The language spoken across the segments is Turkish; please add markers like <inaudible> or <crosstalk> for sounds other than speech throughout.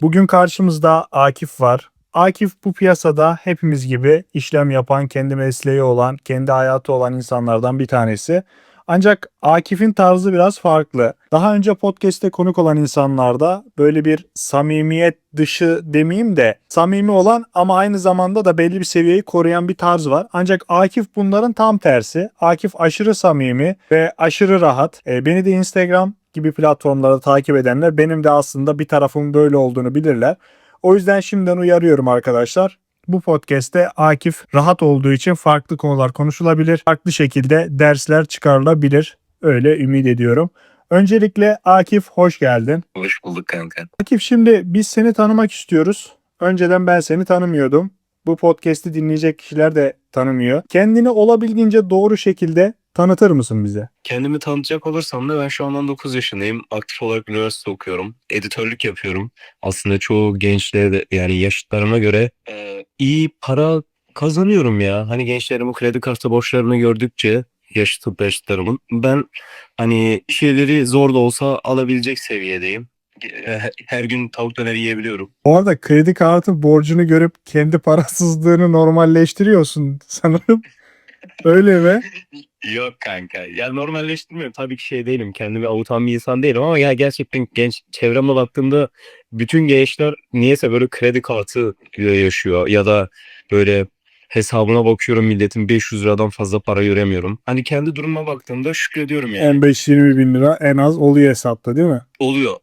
Bugün karşımızda Akif var. Akif bu piyasada hepimiz gibi işlem yapan, kendi mesleği olan, kendi hayatı olan insanlardan bir tanesi. Ancak Akif'in tarzı biraz farklı. Daha önce podcast'te konuk olan insanlarda böyle bir samimiyet dışı demeyeyim de samimi olan ama aynı zamanda da belli bir seviyeyi koruyan bir tarz var. Ancak Akif bunların tam tersi. Akif aşırı samimi ve aşırı rahat. E, beni de Instagram gibi platformlarda takip edenler benim de aslında bir tarafım böyle olduğunu bilirler. O yüzden şimdiden uyarıyorum arkadaşlar. Bu podcast'te Akif rahat olduğu için farklı konular konuşulabilir. Farklı şekilde dersler çıkarılabilir. Öyle ümit ediyorum. Öncelikle Akif hoş geldin. Hoş bulduk kanka. Akif şimdi biz seni tanımak istiyoruz. Önceden ben seni tanımıyordum. Bu podcast'i dinleyecek kişiler de tanımıyor. Kendini olabildiğince doğru şekilde tanıtır mısın bize? Kendimi tanıtacak olursam da ben şu an 19 yaşındayım. Aktif olarak üniversite okuyorum. Editörlük yapıyorum. Aslında çoğu gençlere de yani yaşıtlarıma göre e, iyi para kazanıyorum ya. Hani gençlerin bu kredi kartı borçlarını gördükçe yaşıt yaşıtlarımın ben hani şeyleri zor da olsa alabilecek seviyedeyim. Her gün tavuk döner yiyebiliyorum. Bu arada kredi kartı borcunu görüp kendi parasızlığını normalleştiriyorsun sanırım. <laughs> Öyle mi? Yok kanka. Ya normalleştirmiyorum. Tabii ki şey değilim. Kendimi avutan bir insan değilim ama ya gerçekten genç çevreme baktığımda bütün gençler niyeyse böyle kredi kartı yaşıyor ya da böyle hesabına bakıyorum milletin 500 liradan fazla para göremiyorum. Hani kendi duruma baktığımda şükrediyorum yani. 15-20 bin lira en az oluyor hesapta değil mi? Oluyor.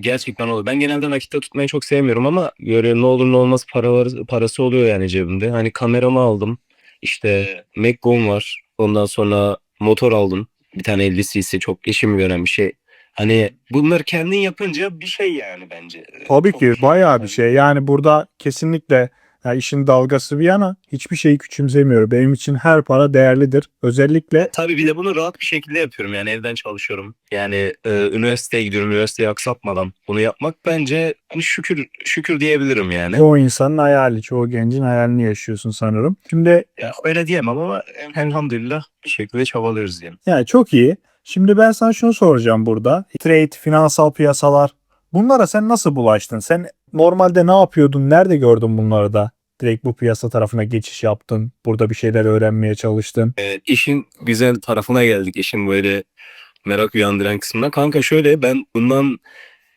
Gerçekten oluyor. Ben genelde nakitte tutmayı çok sevmiyorum ama böyle ne olur ne olmaz paraları, parası oluyor yani cebimde. Hani kameramı aldım. İşte MacBook'um var. Ondan sonra motor aldım. Bir tane 50 cc çok işimi gören bir şey. Hani bunları kendin yapınca bir şey yani bence. Tabii Çok ki bayağı bir şey. Yani burada kesinlikle ya işin dalgası bir yana hiçbir şeyi küçümsemiyorum. Benim için her para değerlidir. Özellikle Tabii bir de bunu rahat bir şekilde yapıyorum yani evden çalışıyorum. Yani e, üniversiteye gidiyorum üniversiteyi aksatmadan bunu yapmak bence hani şükür şükür diyebilirim yani. çoğu insanın hayali, çoğu gencin hayalini yaşıyorsun sanırım. Şimdi Ya, öyle diyemem ama elhamdülillah bir şekilde çabalıyoruz diyelim. yani çok iyi. Şimdi ben sana şunu soracağım burada. Trade, finansal piyasalar bunlara sen nasıl bulaştın? Sen normalde ne yapıyordun? Nerede gördün bunları da? Direkt bu piyasa tarafına geçiş yaptın. Burada bir şeyler öğrenmeye çalıştın. Evet, işin güzel tarafına geldik. İşin böyle merak uyandıran kısmına. Kanka şöyle ben bundan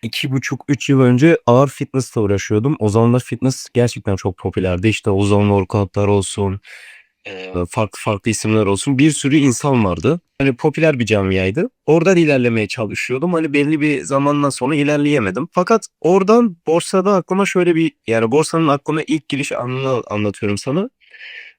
iki buçuk üç yıl önce ağır fitnessle uğraşıyordum. O zamanlar fitness gerçekten çok popülerdi. İşte Ozan workoutlar olsun, e, farklı farklı isimler olsun. Bir sürü insan vardı. Hani popüler bir camiaydı. Oradan ilerlemeye çalışıyordum. Hani belli bir zamandan sonra ilerleyemedim. Fakat oradan borsada aklıma şöyle bir yani borsanın aklıma ilk giriş anını anlatıyorum sana.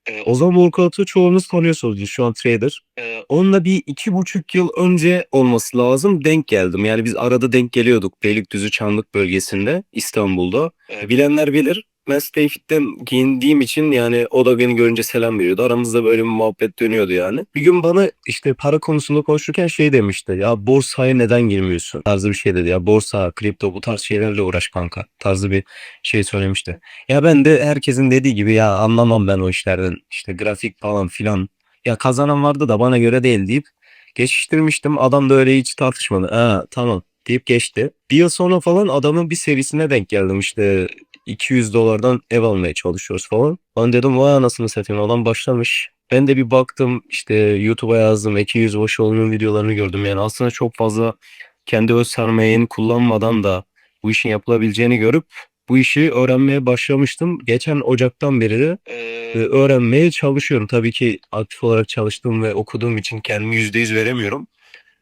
Ee, Ozan Volkan'ı çoğunuz tanıyorsunuz şu an trader. Ee, onunla bir iki buçuk yıl önce olması lazım denk geldim. Yani biz arada denk geliyorduk Beylikdüzü Çanlık bölgesinde İstanbul'da. Ee, bilenler bilir. Ben Fit'ten giyindiğim için yani o da beni görünce selam veriyordu. Aramızda böyle bir muhabbet dönüyordu yani. Bir gün bana işte para konusunda konuşurken şey demişti. Ya borsaya neden girmiyorsun? Tarzı bir şey dedi. Ya borsa, kripto bu tarz şeylerle uğraş kanka. Tarzı bir şey söylemişti. Ya ben de herkesin dediği gibi ya anlamam ben o işlerden. İşte grafik falan filan. Ya kazanan vardı da bana göre değil deyip geçiştirmiştim. Adam da öyle hiç tartışmadı. Ha tamam deyip geçti. Bir yıl sonra falan adamın bir serisine denk geldim işte 200 dolardan ev almaya çalışıyoruz falan. Ben dedim vay anasını satayım adam başlamış. Ben de bir baktım işte YouTube'a yazdım 200 Boşoğlu'nun videolarını gördüm. Yani aslında çok fazla kendi öz sermayeni kullanmadan da bu işin yapılabileceğini görüp bu işi öğrenmeye başlamıştım. Geçen Ocak'tan beri de e, öğrenmeye çalışıyorum. Tabii ki aktif olarak çalıştığım ve okuduğum için kendimi %100 veremiyorum.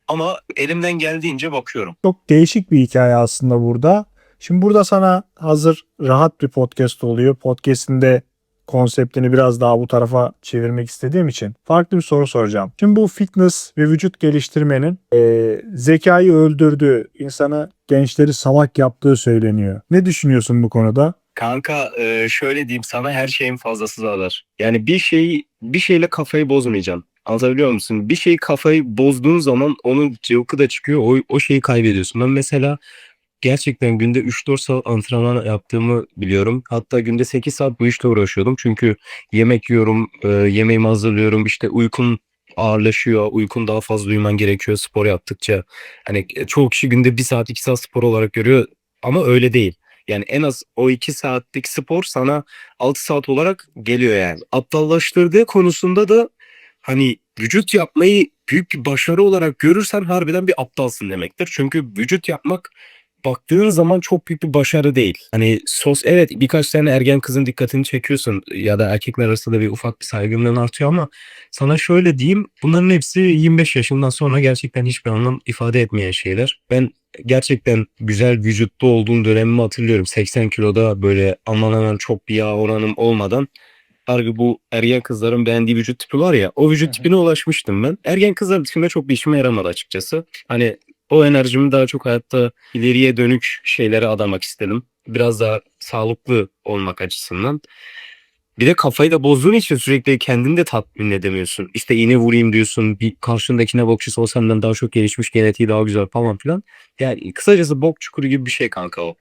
Ama elimden geldiğince bakıyorum. Çok değişik bir hikaye aslında burada. Şimdi burada sana hazır rahat bir podcast oluyor. Podcast'inde konseptini biraz daha bu tarafa çevirmek istediğim için farklı bir soru soracağım. Şimdi bu fitness ve vücut geliştirmenin eee, zekayı öldürdüğü, insanı gençleri salak yaptığı söyleniyor. Ne düşünüyorsun bu konuda? Kanka e, şöyle diyeyim sana her şeyin fazlası zarar. Yani bir şeyi bir şeyle kafayı bozmayacaksın. Anlatabiliyor musun? Bir şeyi kafayı bozduğun zaman onun cıvkı da çıkıyor. O, o şeyi kaybediyorsun. Ben mesela gerçekten günde 3-4 saat antrenman yaptığımı biliyorum. Hatta günde 8 saat bu işle uğraşıyordum. Çünkü yemek yiyorum, e, yemeğimi hazırlıyorum. İşte uykun ağırlaşıyor. Uykun daha fazla uyuman gerekiyor spor yaptıkça. Hani e, çoğu kişi günde 1 saat 2 saat spor olarak görüyor ama öyle değil. Yani en az o 2 saatlik spor sana 6 saat olarak geliyor yani. Aptallaştırdığı konusunda da hani vücut yapmayı büyük bir başarı olarak görürsen harbiden bir aptalsın demektir. Çünkü vücut yapmak baktığın zaman çok büyük bir başarı değil. Hani sos evet birkaç tane ergen kızın dikkatini çekiyorsun ya da erkekler arasında bir ufak bir saygınlığın artıyor ama sana şöyle diyeyim bunların hepsi 25 yaşından sonra gerçekten hiçbir anlam ifade etmeyen şeyler. Ben gerçekten güzel vücutlu olduğum dönemimi hatırlıyorum. 80 kiloda böyle aman aman çok bir yağ oranım olmadan harbi bu ergen kızların beğendiği vücut tipi var ya o vücut tipine ulaşmıştım ben. Ergen kızlar dışında çok bir işime yaramadı açıkçası. Hani o enerjimi daha çok hayatta ileriye dönük şeylere adamak istedim. Biraz daha sağlıklı olmak açısından. Bir de kafayı da bozduğun için sürekli kendini de tatmin edemiyorsun. İşte iğne vurayım diyorsun. Bir karşındakine bakışısı o senden daha çok gelişmiş genetiği daha güzel falan filan. Yani kısacası bok çukuru gibi bir şey kanka o.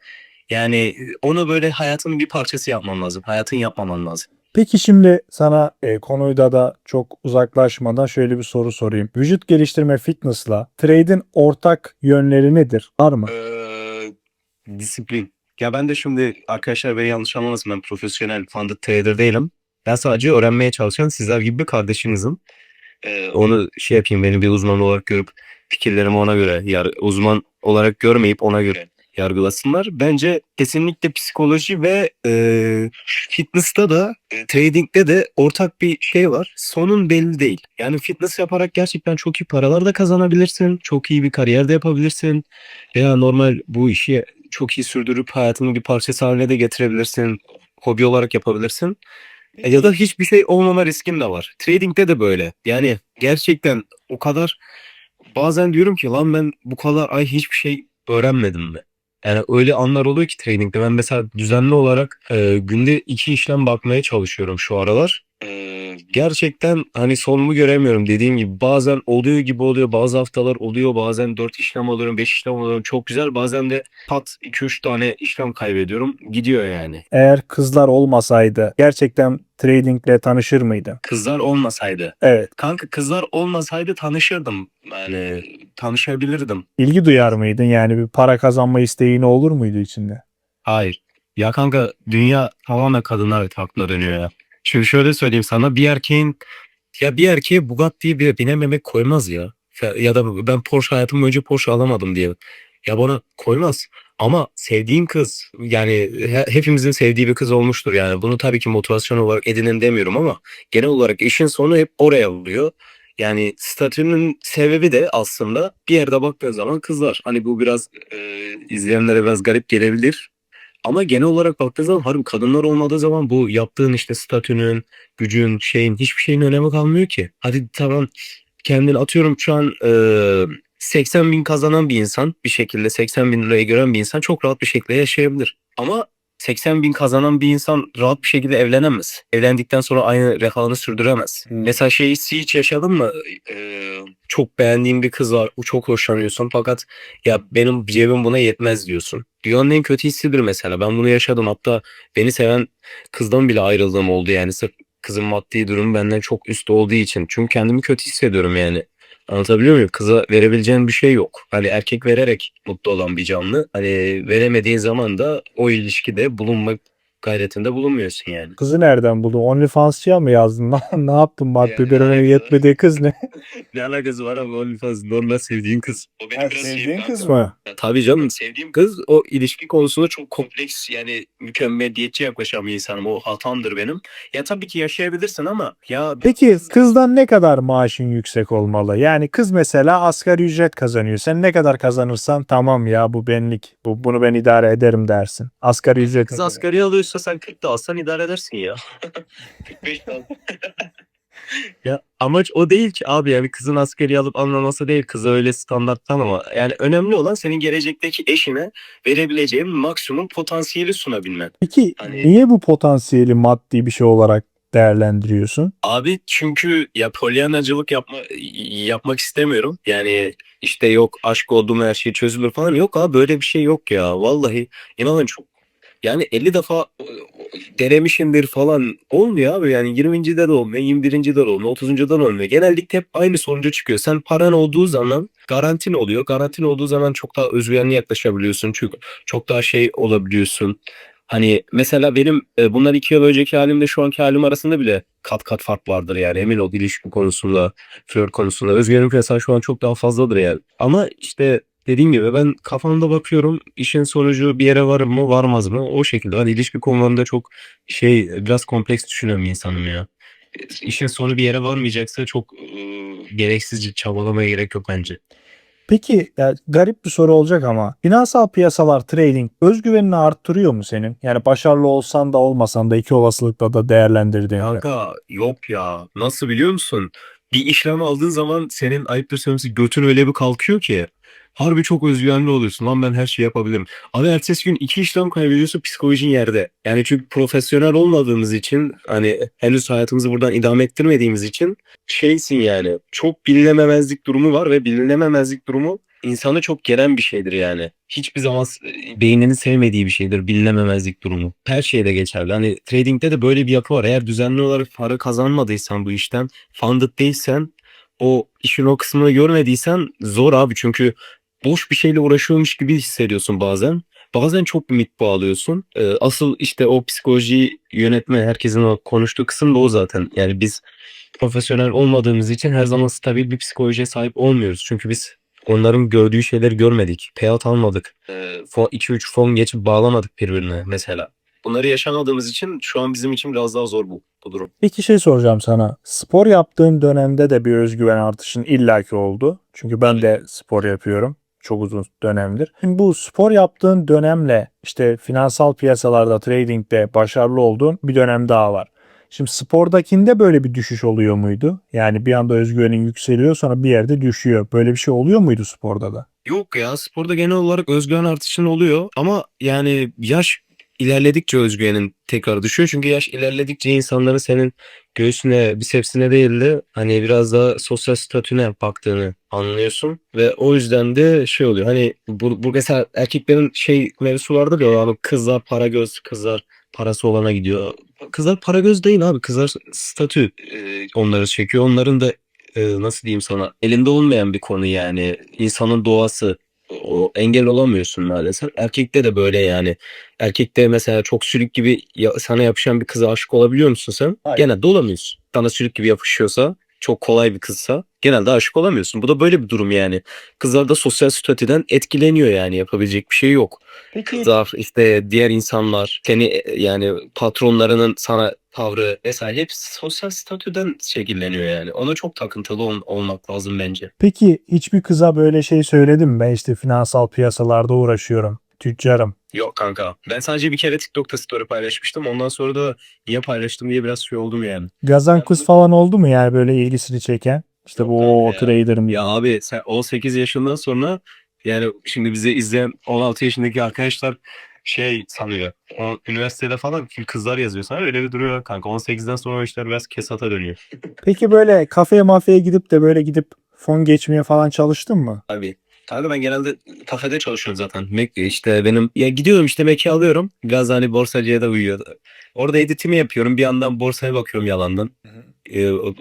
Yani onu böyle hayatının bir parçası yapman lazım. Hayatın yapmaman lazım. Peki şimdi sana e, konuyda da çok uzaklaşmadan şöyle bir soru sorayım. Vücut geliştirme fitness'la trade'in ortak yönleri nedir? Var mı? Ee, disiplin. Ya ben de şimdi arkadaşlar beni yanlış anlamasın ben profesyonel funded trader değilim. Ben sadece öğrenmeye çalışan sizler gibi bir kardeşinizim. Ee, onu şey yapayım beni bir uzman olarak görüp fikirlerimi ona göre yar uzman olarak görmeyip ona göre yargılasınlar. Bence kesinlikle psikoloji ve e, fitness'ta da trading'de de ortak bir şey var. Sonun belli değil. Yani fitness yaparak gerçekten çok iyi paralar da kazanabilirsin. Çok iyi bir kariyer de yapabilirsin. Veya normal bu işi çok iyi sürdürüp hayatının bir parçası haline de getirebilirsin. Hobi olarak yapabilirsin. E, Ya da hiçbir şey olmama riskin de var. Trading'de de böyle. Yani gerçekten o kadar bazen diyorum ki lan ben bu kadar ay hiçbir şey öğrenmedim mi? Yani öyle anlar oluyor ki trading'de. Ben mesela düzenli olarak e, günde iki işlem bakmaya çalışıyorum şu aralar. E, gerçekten hani sonumu göremiyorum dediğim gibi. Bazen oluyor gibi oluyor. Bazı haftalar oluyor. Bazen 4 işlem alıyorum, 5 işlem alıyorum. Çok güzel. Bazen de pat 2-3 tane işlem kaybediyorum. Gidiyor yani. Eğer kızlar olmasaydı gerçekten tradingle tanışır mıydı? Kızlar olmasaydı. Evet. Kanka kızlar olmasaydı tanışırdım. Yani tanışabilirdim. İlgi duyar mıydın? Yani bir para kazanma isteğin olur muydu içinde? Hayır. Ya kanka dünya tamamen kadınlar etrafında dönüyor ya. Çünkü şöyle söyleyeyim sana bir erkeğin ya bir erkeğe Bugatti'yi bile binememek koymaz ya. Ya da ben Porsche hayatım boyunca Porsche alamadım diye. Ya bana koymaz. Ama sevdiğin kız yani he- hepimizin sevdiği bir kız olmuştur yani. Bunu tabii ki motivasyon olarak edinin demiyorum ama genel olarak işin sonu hep oraya oluyor. Yani statünün sebebi de aslında bir yerde baktığın zaman kızlar. Hani bu biraz e, izleyenlere biraz garip gelebilir. Ama genel olarak baktığın zaman harbi kadınlar olmadığı zaman bu yaptığın işte statünün, gücün, şeyin hiçbir şeyin önemi kalmıyor ki. Hadi tamam kendini atıyorum şu an e, 80 bin kazanan bir insan bir şekilde 80 bin lirayı gören bir insan çok rahat bir şekilde yaşayabilir. Ama 80 bin kazanan bir insan rahat bir şekilde evlenemez. Evlendikten sonra aynı refahını sürdüremez. Hmm. Mesela şeyi hiç yaşadın mı? Ee, çok beğendiğin bir kız var. Çok hoşlanıyorsun fakat ya benim cebim buna yetmez diyorsun. Dünyanın en kötü hissidir mesela. Ben bunu yaşadım. Hatta beni seven kızdan bile ayrıldığım oldu yani. Sırf kızın maddi durumu benden çok üst olduğu için. Çünkü kendimi kötü hissediyorum yani. Anlatabiliyor muyum? Kıza verebileceğin bir şey yok. Hani erkek vererek mutlu olan bir canlı. Hani veremediğin zaman da o ilişkide bulunmak gayretinde bulunmuyorsun yani. Kızı nereden buldun? OnlyFans'çıya mı yazdın? <laughs> ne yaptın? Maddi Yani bir alakası- yetmediği kız ne? <laughs> Ne alakası var abi OnlyFans normal sevdiğin kız. O Ha, sevdiğin kız mı? Tabii canım sevdiğim kız o ilişki konusunda çok kompleks yani mükemmeliyetçi yaklaşan bir insanım. O hatamdır benim. Ya tabii ki yaşayabilirsin ama ya Peki kızdan ne kadar maaşın yüksek olmalı? Yani kız mesela asgari ücret kazanıyor. Sen ne kadar kazanırsan tamam ya bu benlik. Bu, bunu ben idare ederim dersin. Asgari ücret. kız asgari alıyorsa sen 40 da alsan idare edersin ya. <laughs> 45 <laughs> Ya amaç o değil ki abi yani kızın asgari alıp almaması değil kızı öyle standarttan ama yani önemli olan senin gelecekteki eşine verebileceğin maksimum potansiyeli sunabilmen. Peki Hani- niye bu potansiyeli maddi bir şey olarak değerlendiriyorsun? Abi çünkü ya polyanacılık yapma yapmak istemiyorum. Yani işte yok aşk oldu mu her şey çözülür falan. Yok abi böyle bir şey yok ya. Vallahi inanın çok Yani 50 defa e, denemişimdir falan. Olmuyor abi yani 20. de olmuyor, 21. de olmuyor, 30. da olmuyor. Genellikle hep aynı sonuca çıkıyor. Sen paran olduğu zaman garantin oluyor. Garantin olduğu zaman çok daha özgüvenli yaklaşabiliyorsun. Çünkü çok daha şey olabiliyorsun. Hani mesela benim e, bunlar iki yıl önceki halimle şu anki halim arasında bile kat kat fark vardır yani emin ol ilişki konusunda, flört konusunda. Özgüvenim mesela şu an çok daha fazladır yani. Ama işte dediğim gibi ben kafamda bakıyorum işin sonucu bir yere varır mı varmaz mı o şekilde. Hani ilişki konularında çok şey biraz kompleks düşünen bir insanım ya. İşin sonu bir yere varmayacaksa çok e, gereksizce çabalamaya gerek yok bence. Peki ya garip bir soru olacak ama finansal piyasalar trading özgüvenini arttırıyor mu senin? Yani başarılı olsan da olmasan da iki olasılıkla da değerlendirdiğinde. Kanka yok ya. Nasıl biliyor musun? Bir işlem aldığın zaman senin ayıptır söylemesi götün öyle bir kalkıyor ki. Harbi çok özgüvenli oluyorsun. Lan ben her şeyi yapabilirim. Ama ertesi gün iki işlem kaybediyorsun psikolojin yerde. Yani çünkü profesyonel olmadığımız için hani henüz hayatımızı buradan idame ettirmediğimiz için şeysin yani. Çok bilinememezlik durumu var ve bilinememezlik durumu insanı çok gelen bir şeydir yani. Hiçbir zaman beyninin sevmediği bir şeydir bilinememezlik durumu. Her şeyde geçerli. Hani trading'de de böyle bir yapı var. Eğer düzenli olarak para kazanmadıysan bu işten, funded değilsen, o işin o kısmını görmediysen zor abi. Çünkü boş bir şeyle uğraşıyormuş gibi hissediyorsun bazen. Bazen çok ümit bağlıyorsun. Ee, asıl işte o psikolojiyi yönetme, herkesin o konuştuğu kısım da o zaten. Yani biz profesyonel olmadığımız için her zaman stabil bir psikolojiye sahip olmuyoruz. Çünkü biz onların gördüğü şeyleri görmedik. Payout almadık. 2-3 fon geçip bağlamadık birbirine mesela. Bunları yaşamadığımız için şu an bizim için biraz daha zor bu, bu durum. Peki şey soracağım sana. Spor yaptığın dönemde de bir özgüven artışın illaki oldu. Çünkü ben de spor yapıyorum. Çok uzun dönemdir. Şimdi bu spor yaptığın dönemle işte finansal piyasalarda, tradingde başarılı olduğun bir dönem daha var. Şimdi spordakinde böyle bir düşüş oluyor muydu? Yani bir anda özgüvenin yükseliyor sonra bir yerde düşüyor. Böyle bir şey oluyor muydu sporda da? Yok ya sporda genel olarak özgüven artışın oluyor ama yani yaş ilerledikçe özgüvenin tekrar düşüyor. Çünkü yaş ilerledikçe insanların senin göğsüne, bisepsine değil de hani biraz daha sosyal statüne baktığını anlıyorsun. Ve o yüzden de şey oluyor hani bu, bu mesela erkeklerin şey mevzusu vardır ya abi kızlar para göz, kızlar parası olana gidiyor. Kızlar para göz değil abi kızlar statü onları çekiyor. Onların da nasıl diyeyim sana elinde olmayan bir konu yani insanın doğası o engel olamıyorsun maalesef. Erkekte de böyle yani. Erkekte mesela çok sülük gibi ya- sana yapışan bir kıza aşık olabiliyor musun sen? Hayır. Genelde olamıyorsun. Sana sülük gibi yapışıyorsa çok kolay bir kızsa genelde aşık olamıyorsun. Bu da böyle bir durum yani. Kızlar da sosyal statüden etkileniyor yani yapabilecek bir şey yok. Peki Kızlar işte diğer insanlar seni e, yani patronlarının sana tavrı vesaire hep sosyal statüden şekilleniyor yani. Ona çok takıntılı ol- olmak lazım bence. Peki hiçbir kıza böyle şey söyledim mi? Ben işte finansal piyasalarda uğraşıyorum. Tüccarım. Yok kanka. Ben sadece bir kere TikTok'ta story paylaşmıştım. Ondan sonra da niye paylaştım diye biraz şey oldum yani. Gazan kız falan oldu mu yani böyle ilgisini çeken? İşte Yok bu o ya. trader'ım Ya abi sen 18 yaşından sonra yani şimdi bizi izleyen 16 yaşındaki arkadaşlar şey sanıyor. O, üniversitede falan kızlar yazıyor sana öyle bir duruyor kanka. 18'den sonra o işler biraz kesata dönüyor. Peki böyle kafeye mafyaya gidip de böyle gidip fon geçmeye falan çalıştın mı? Abi Kanka ben genelde kafede çalışıyorum zaten. Mac işte benim ya gidiyorum işte Mac'i alıyorum. Biraz hani borsacıya da uyuyor. Orada editimi yapıyorum. Bir yandan borsaya bakıyorum yalandan. Ee, o-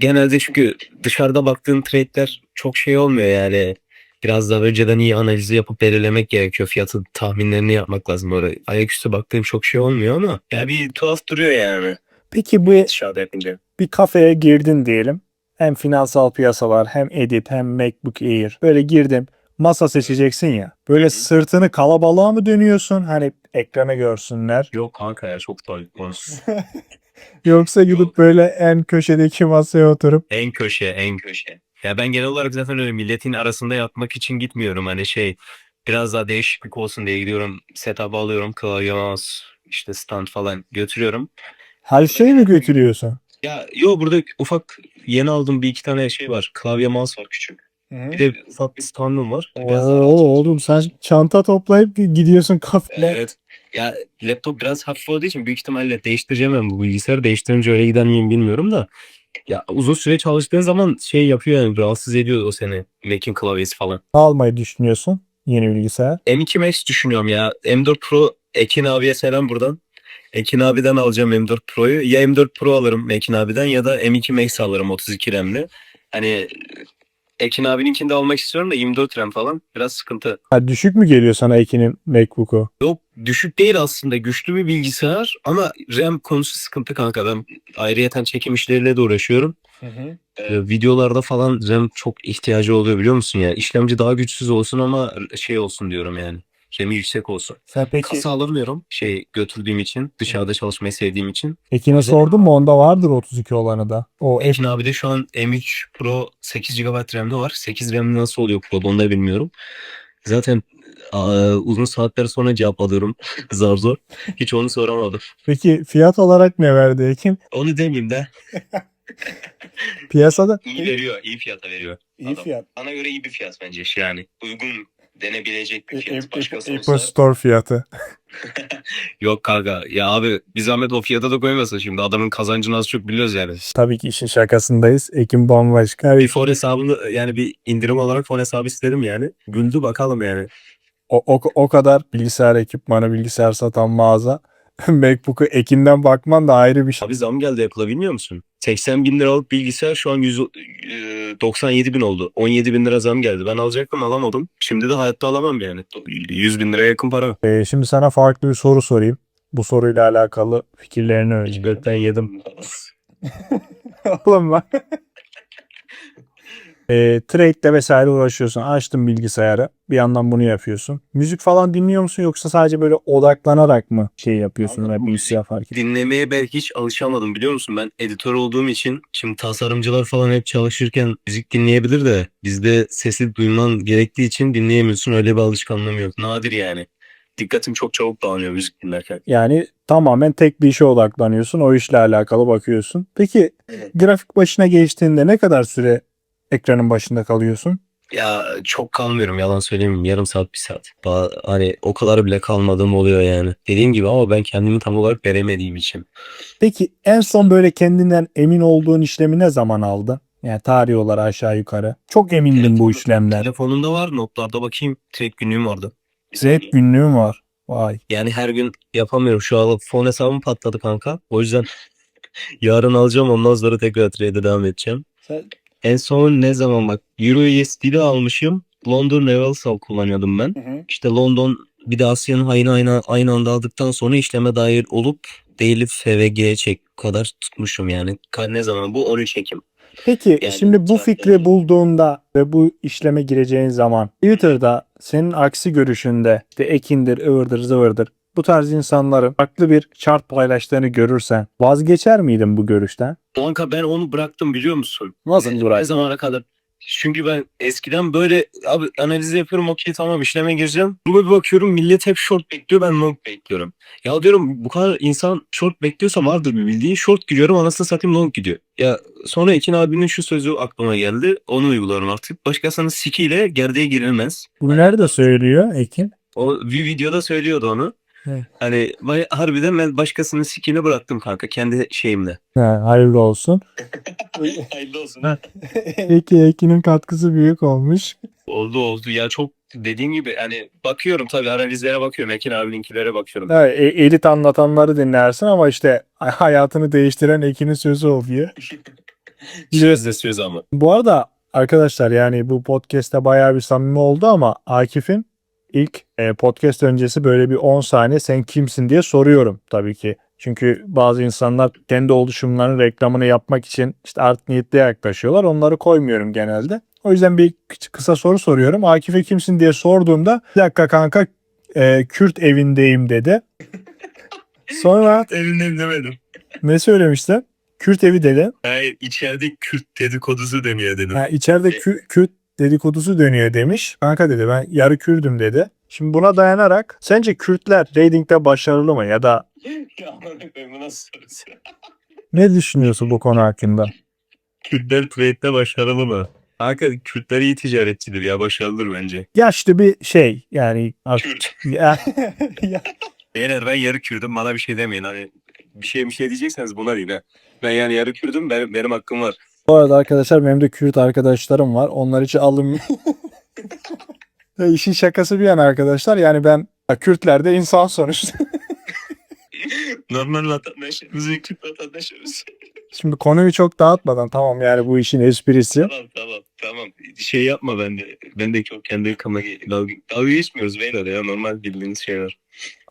genelde çünkü dışarıda baktığın trade'ler çok şey olmuyor yani. Biraz daha önceden iyi analizi yapıp belirlemek gerekiyor. Fiyatı tahminlerini yapmak lazım orada. Ayaküstü baktığım çok şey olmuyor ama ya bir tuhaf duruyor yani Peki bu dışarıda yapınca. bir kafeye girdin diyelim. Hem finansal piyasalar hem edit hem MacBook Air. Böyle girdim. Masa seçeceksin ya. Böyle sırtını kalabalığa mı dönüyorsun? Hani ekrana görsünler. Yok kanka ya çok da <laughs> Yoksa gidip böyle en köşedeki masaya oturup En köşe, en köşe. Ya ben genel olarak zaten öyle milletin arasında yatmak için gitmiyorum. Hani şey biraz daha değişiklik olsun diye gidiyorum. Setup alıyorum. Klavye, mouse, işte stand falan götürüyorum. her şeyi mi götürüyorsun? Ya yo burada ufak yeni aldığım bir iki tane şey var. Klavye, mouse var küçük. Bir de ufak bir standım var. Biraz daha- Oo, oğlum sen çanta toplayıp gidiyorsun kafeye. Evet. Ya laptop biraz hafif olduğu için büyük ihtimalle değiştireceğim ben bu bilgisayarı. Değiştirince öyle gider miyim bilmiyorum da. Ya uzun süre çalıştığın zaman şey yapıyor yani rahatsız ediyor o seni. Mac'in klavyesi falan. Ne almayı düşünüyorsun? Yeni bilgisayar. M2 Max düşünüyorum ya. M4 Pro Ekin abiye selam buradan. Ekin abiden alacağım M4 Pro'yu. Ya M4 Pro alırım Ekin abiden ya da M2 Max alırım 32 RAM'li. Hani Ekin abininkini de almak istiyorum da 24 RAM falan biraz sıkıntı. Ha, düşük mü geliyor sana Ekin'in MacBook'u? Yok düşük değil aslında güçlü bir bilgisayar ama RAM konusu sıkıntı kanka. Ben ayrıyeten çekim işleriyle de uğraşıyorum. Ee, videolarda falan RAM çok ihtiyacı oluyor biliyor musun ya? İşlemci daha güçsüz olsun ama şey olsun diyorum yani. RAM'i yüksek olsun. Sen peki Kasa alamıyorum şey götürdüğüm için dışarıda çalışmayı sevdiğim için. Ekin'e sordun mu? Onda vardır 32 olanı da. O Ekin abi de şu an M3 Pro 8 GB RAM'de var. 8 RAM nasıl oluyor Pro'da onu da bilmiyorum. Zaten aa, uzun saatler sonra cevap alıyorum. <laughs> Zar zor. Hiç onu soramadım. Peki fiyat olarak ne verdi Ekin? Onu demeyeyim de. <laughs> Piyasada İyi veriyor. iyi fiyata veriyor. iyi Adam. fiyat. Bana göre iyi bir fiyat bence yani. Uygun denebilecek bir fiyat. Başkası Apple olsa. Store fiyatı. <laughs> Yok kanka. Ya abi bir zahmet o fiyata da koymasın şimdi. Adamın kazancını az çok biliyoruz yani. Tabii ki işin şakasındayız. Ekin bambaşka. Bir fon hesabını yani bir indirim olarak fon hesabı istedim yani. Güldü bakalım yani. O, o, o kadar bilgisayar ekipmanı, bilgisayar satan mağaza. <laughs> MacBook'u Ekin'den bakman da ayrı bir şey. Abi zam geldi Apple'a bilmiyor musun? 80 bin liralık bilgisayar şu an 100, e, 97 bin oldu. 17 bin lira zam geldi. Ben alacaktım alamadım. Şimdi de hayatta alamam yani. 100 bin liraya yakın para. Ee, şimdi sana farklı bir soru sorayım. Bu soruyla alakalı fikirlerini öğreneceğim. Gökten yedim. <laughs> Oğlum bak. E, trade'le vesaire uğraşıyorsun. Açtın bilgisayarı. Bir yandan bunu yapıyorsun. Müzik falan dinliyor musun yoksa sadece böyle odaklanarak mı şey yapıyorsun Abi, müzik bilgisayar fark? Dinlemeye belki hiç alışamadım biliyor musun? Ben editör olduğum için şimdi tasarımcılar falan hep çalışırken müzik dinleyebilir de bizde sesi duyman gerektiği için dinleyemiyorsun. Öyle bir alışkanlığım yok. Nadir yani. Dikkatim çok çabuk dağılıyor müzik dinlerken. Yani tamamen tek bir işe odaklanıyorsun. O işle alakalı bakıyorsun. Peki Evet. grafik başına geçtiğinde ne kadar süre ekranın başında kalıyorsun? Ya çok kalmıyorum yalan söyleyeyim yarım saat bir saat. Ba- hani o kadar bile kalmadığım oluyor yani. Dediğim gibi ama ben kendimi tam olarak veremediğim için. Peki en son böyle kendinden emin olduğun işlemi ne zaman aldın? Yani tarih olarak aşağı yukarı. Çok emindim bu işlemden. Telefonumda var notlarda bakayım tek günlüğüm vardı. Hep günlüğüm var. Vay. Yani her gün yapamıyorum. Şu an fon hesabım patladı kanka. O yüzden <laughs> yarın alacağım ondan sonra tekrar trade'e devam edeceğim. En son ne zaman bak Euro USD'de almışım. London Reversal kullanıyordum ben. İşte London bir de Asya'nın aynı, aynı, aynı anda aldıktan sonra işleme dair olup değilip FVG'ye çek kadar tutmuşum yani. Ne zaman bu 13 Ekim. Peki Yani şimdi bu fikri bulduğunda ve bu işleme gireceğin zaman Twitter'da senin aksi görüşünde işte Ekin'dir, ıvırdır, zıvırdır bu tarz insanların farklı bir chart paylaştığını görürsen vazgeçer miydin bu görüşten? Kanka ben onu bıraktım biliyor musun? Nasıl Ne zamana kadar? Çünkü ben eskiden böyle abi analiz yapıyorum okey tamam işleme gireceğim. Burada bir bakıyorum millet hep short bekliyor ben long bekliyorum. Ya diyorum bu kadar insan short bekliyorsa vardır bir bildiği. Short giriyorum anasını satayım long gidiyor. Ya sonra Ekin abinin şu sözü aklıma geldi. Onu uyguluyorum artık. Başkasının sikiyle gerdeğe girilmez. Bunu nerede söylüyor Ekin? O bir videoda söylüyordu onu. Evet. Hani bay- harbiden ben başkasının sikini bıraktım kanka kendi şeyimle. Ha, hayırlı olsun. <laughs> Hayırlı olsun ha. <laughs> Peki Ekin'in katkısı büyük olmuş. Oldu oldu ya çok dediğim gibi hani bakıyorum tabii analizlere bakıyorum Ekin abininkilere bakıyorum. Ha, e- elit anlatanları dinlersin ama işte hayatını değiştiren Ekin'in sözü oluyor. <laughs> Söz de söz ama. Bu arada arkadaşlar yani bu podcast'te bayağı bir samimi oldu ama Akif'in ilk e, podcast öncesi böyle bir 10 saniye sen kimsin diye soruyorum tabii ki. Çünkü bazı insanlar kendi oluşumlarının reklamını yapmak için işte art niyetli yaklaşıyorlar. Onları koymuyorum genelde. O yüzden bir kı- kısa soru soruyorum. Akif'e kimsin diye sorduğumda bir dakika kanka e, Kürt evindeyim dedi. <laughs> Sonra Evinden demedim. ne söylemişler? Kürt evi dedi. Hayır içeride Kürt dedikodusu demeye dedim. Ha, içeride kü- Kürt dedikodusu dönüyor demiş. Kanka dedi ben yarı Kürdüm dedi. Şimdi buna dayanarak sence Kürtler ratingde başarılı mı ya da ya ne düşünüyorsun bu konu hakkında? Kürtler trade'de başarılı mı? Kanka Kürtler iyi ticaretçidir ya başarılıdır bence. Yaşlı bir şey yani. Kürt. Ya- <laughs> ya- Beyler ben yarı Kürt'üm bana bir şey demeyin hani bir şey bir şey diyecekseniz buna deyin ha. Ben yani yarı Kürt'üm benim, benim hakkım var. Bu arada arkadaşlar benim de Kürt arkadaşlarım var. Onlar için alım. <laughs> Ya İşin şakası bir yana arkadaşlar. Yani ben ya Kürtler de insan sonuçta. <laughs> Normal vatandaşlarımız, Türk vatandaşlarımız. Şimdi konuyu çok dağıtmadan tamam yani bu işin esprisi. tamam tamam tamam. Şey yapma ben de. Ben de çok kendi kama dalga, dalga geçmiyoruz beyler ya. Normal bildiğiniz şeyler.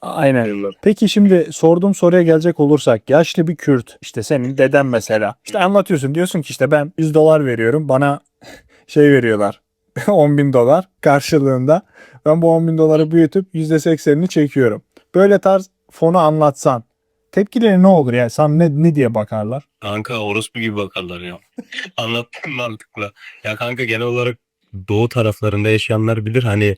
Aynen. Peki şimdi sorduğum soruya gelecek olursak yaşlı bir Kürt işte senin deden mesela işte anlatıyorsun diyorsun ki işte ben 100 dolar veriyorum bana <laughs> şey veriyorlar <laughs> 10 bin dolar karşılığında ben bu 10 bin doları büyütüp %80'ini çekiyorum. Böyle tarz fonu anlatsan tepkileri ne olur yani sana ne, ne diye bakarlar? Kanka orospu gibi bakarlar ya. <laughs> Anlattım mantıklı. Ya kanka genel olarak doğu taraflarında yaşayanlar bilir hani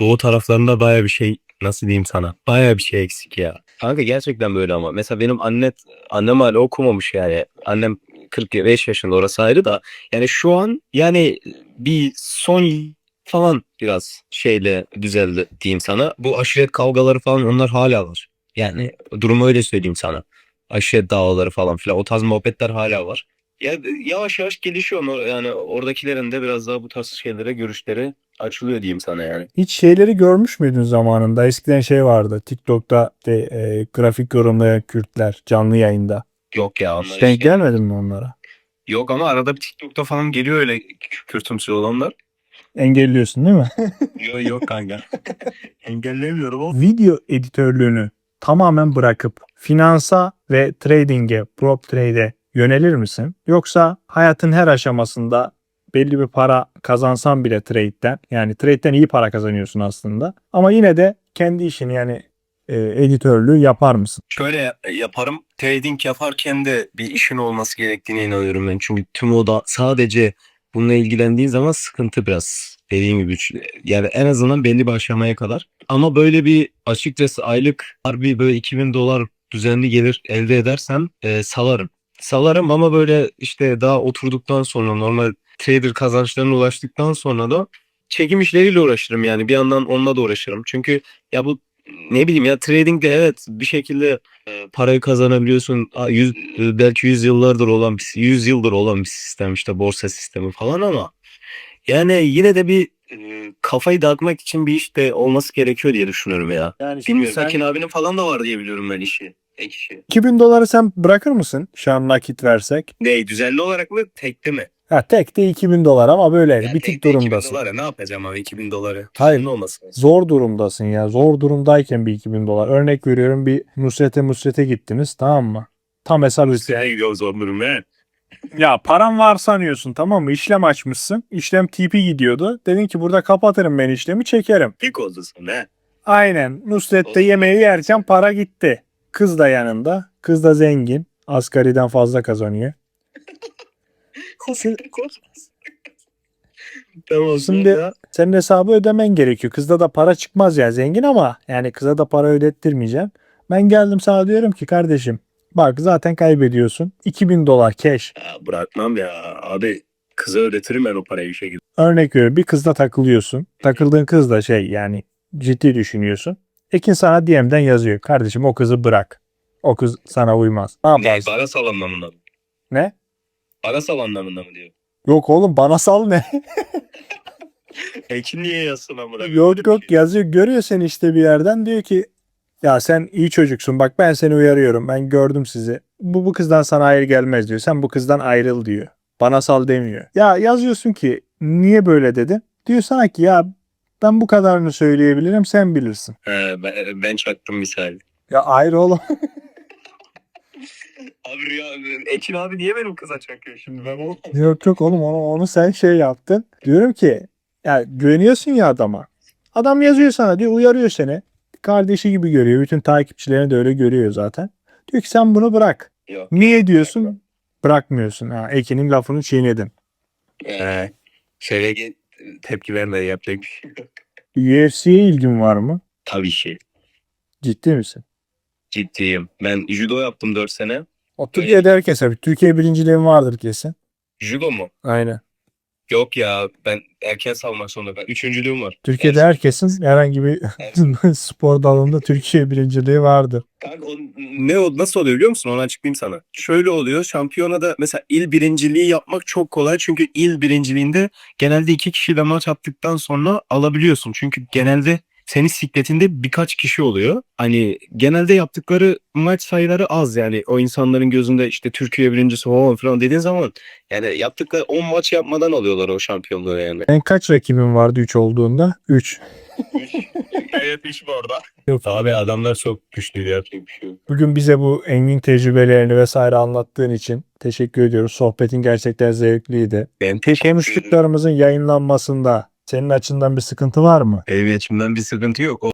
doğu taraflarında baya bir şey nasıl diyeyim sana baya bir şey eksik ya. Kanka gerçekten böyle ama mesela benim anne annem hala okumamış yani annem 45 yaşında orası ayrı da yani şu an yani bir son falan biraz şeyle düzeldi diyeyim sana. Bu aşiret kavgaları falan onlar hala var. Yani durumu öyle söyleyeyim sana aşiret davaları falan filan o tarz muhabbetler hala var. Ya yavaş yavaş gelişiyor ama yani oradakilerin de biraz daha bu tarz şeylere görüşleri açılıyor diyeyim sana yani. Hiç şeyleri görmüş müydün zamanında? Eskiden şey vardı TikTok'ta de, e, grafik yorumlayan Kürtler canlı yayında. Yok ya onlar Denk şey- gelmedin mi onlara? Yok ama arada bir TikTok'ta falan geliyor öyle kürtümsü olanlar. Engelliyorsun değil mi? <laughs> yok yok kanka. <laughs> Engellemiyorum ama. video editörlüğünü tamamen bırakıp finansa ve trading'e, prop trade'e yönelir misin? Yoksa hayatın her aşamasında belli bir para kazansan bile trade'den yani trade'den iyi para kazanıyorsun aslında ama yine de kendi işini yani e, editörlüğü yapar mısın? Şöyle yaparım. Trading yaparken de bir işin olması gerektiğine inanıyorum ben. Çünkü tüm o da sadece bununla ilgilendiğin zaman sıkıntı biraz. Dediğim gibi yani en azından belli bir aşamaya kadar. Ama böyle bir açıkçası aylık harbi böyle 2000 dolar düzenli gelir elde edersem e, salarım. Salarım ama böyle işte daha oturduktan sonra normal trader kazançlarına ulaştıktan sonra da çekim işleriyle uğraşırım yani bir yandan onunla da uğraşırım. Çünkü ya bu ne bileyim ya tradingde evet bir şekilde e, parayı kazanabiliyorsun. Yüz, e, belki 100 yıllardır olan bir 100 yıldır olan bir sistem işte borsa sistemi falan ama yani yine de bir e, kafayı dağıtmak için bir iş de olması gerekiyor diye düşünüyorum ya. Yani Bilmiyorum. Ekin abinin falan da var diye biliyorum ben işi. Ek işi. 2000 doları sen bırakır mısın? Şu an nakit versek. Ne düzenli olarak mı tekte mi? Ha tek de 2000 dolar ama böyle Yani bitik tekte 2000 durumdasın. dolara ne yapacağım abi 2000 doları? Hayır. Ne olmasın? Zor durumdasın ya. Zor durumdayken bir 2000 dolar. Örnek veriyorum bir Nusret'e Nusret'e gittiniz tamam mı? Tam hesap üstü. Üstüne gidiyoruz zor durum ya. Ya param var sanıyorsun tamam mı? İşlem açmışsın. İşlem TP gidiyordu. Dedin ki burada kapatırım ben işlemi çekerim. Pik oldu sonra. Aynen. Nusret'te yemeği yerken para gitti. Kız da yanında. Kız da zengin. Asgariden fazla kazanıyor. tamam Şimdi- sonra- Senin hesabı ödemen gerekiyor. Kızda da para çıkmaz ya zengin ama yani kıza da para ödettirmeyeceğim. Ben geldim sana diyorum ki kardeşim bak zaten kaybediyorsun. 2000 dolar cash. Ya bırakmam ya. Abi kıza ödetirim ben o parayı bir şekilde. Örnek veriyorum bir kızla takılıyorsun. Takıldığın kız da şey yani ciddi düşünüyorsun. Ekin sana DM'den yazıyor. Kardeşim o kızı bırak. O kız sana uymaz. Ne Ne? yaparsın? Parasal anlamında mı? Ne? Parasal anlamında mı diyor? Yok oğlum bana sal ne? <laughs> Ekin niye yazsın amına? yok yok yazıyor. Görüyor seni işte bir yerden. Diyor ki ya sen iyi çocuksun. Bak ben seni uyarıyorum. Ben gördüm sizi. Bu, bu kızdan sana hayır gelmez diyor. Sen bu kızdan ayrıl diyor. Bana sal demiyor. Ya yazıyorsun ki niye böyle dedi? Diyor sana ki ya ben bu kadarını söyleyebilirim sen bilirsin. He, ben, ben çaktım misal. Ya ayrı oğlum. <laughs> Abi Rüya, Ekin abi niye benim kıza çakıyor şimdi ben onu? yok yok oğlum onu, onu sen şey yaptın. Diyorum ki ya güveniyorsun ya adama. Adam yazıyor sana diyor uyarıyor seni. Kardeşi gibi görüyor. Bütün takipçilerini de öyle görüyor zaten. Diyor ki sen bunu bırak. Yok. Niye diyorsun? Bırakmıyorsun. Ha, Ekin'in lafını çiğnedin. Ee, şöyle tepki vermedi yapacak bir şey yok. UFC'ye ilgin var mı? Tabii ki. Ciddi misin? Ciddiyim. Ben judo yaptım 4 sene. O Türkiye'de herkes abi. Türkiye birinciliğin vardır kesin. Judo mu? Aynen. Yok ya ben erken salmak zorunda. Ben üçüncülüğüm var. Türkiye'de herkesin herhangi bir <laughs> spor dalında Türkiye birinciliği vardır. Kanka o ne o nasıl oluyor biliyor musun? Onu açıklayayım sana. Şöyle oluyor. Şampiyonada mesela il birinciliği yapmak çok kolay. Çünkü il birinciliğinde genelde iki kişiyle maç attıktan sonra alabiliyorsun. Çünkü genelde senin sikletinde birkaç kişi oluyor. Hani genelde yaptıkları maç sayıları az yani o insanların gözünde işte Türkiye birincisi falan falan dediğin zaman yani yaptıkları 10 maç yapmadan alıyorlar o şampiyonluğu yani. En kaç rakibin vardı 3 olduğunda? 3. Evet iş orada. Abi adamlar çok güçlü yapacak bir şey yok. Bugün bize bu engin tecrübelerini vesaire anlattığın için teşekkür ediyoruz. Sohbetin gerçekten zevkliydi. Ben teşekkür ederim. Konuştuklarımızın yayınlanmasında senin açından bir sıkıntı var mı? Benim içimden bir sıkıntı yok. O